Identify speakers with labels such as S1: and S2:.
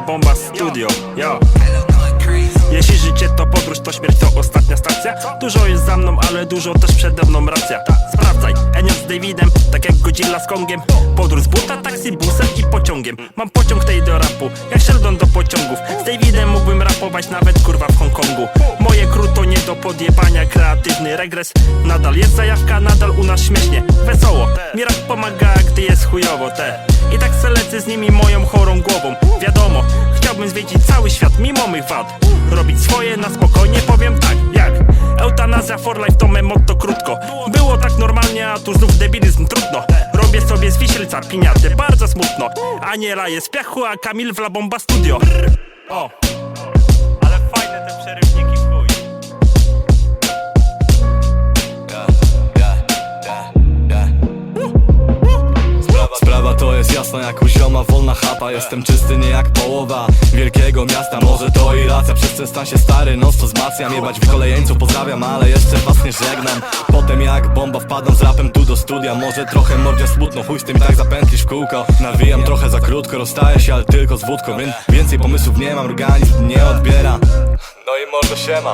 S1: Bomba Studio, yo. Jeśli życie to podróż, to śmierć to Dużo jest za mną, ale dużo też przede mną. Racja Sprawdzaj, Enion z Davidem, tak jak Godzilla z Kongiem. Podróż z buta, taksi, busem i pociągiem. Mam pociąg tej do rapu, jak Sheldon do pociągów. Z Davidem mógłbym rapować nawet kurwa w Hongkongu. Moje kruto nie do podjebania, kreatywny regres. Nadal jest zajawka, nadal u nas śmiesznie, wesoło. Mi rap pomaga, gdy jest chujowo, te. I tak se lecę z nimi moją chorą głową. Wiadomo, chciałbym zwiedzić cały świat mimo mych wad. Robić swoje na spokojnie, powiem tak, Eutanazja for life to me motto krótko. Było tak normalnie, a tu znów debilizm trudno. Robię sobie z wisielca piniaty, bardzo smutno. Aniela jest w piachu, a Kamil w La Bomba Studio. O,
S2: Sprawa to jest jasna jak u zioma, wolna chata Jestem czysty nie jak połowa wielkiego miasta. Może to i racja, przez ten stan się stary Nos to wzmacniam, jebać w kolejeńcu pozdrawiam Ale jeszcze was nie żegnam. Potem jak bomba wpadam z rapem tu do studia Może trochę mordzia smutno, chuj z tym tak zapętlisz w kółko. Nawijam trochę za krótko, rozstaję się, ale tylko z wódką. Więc więcej pomysłów nie mam, organizm nie odbiera. No i może siema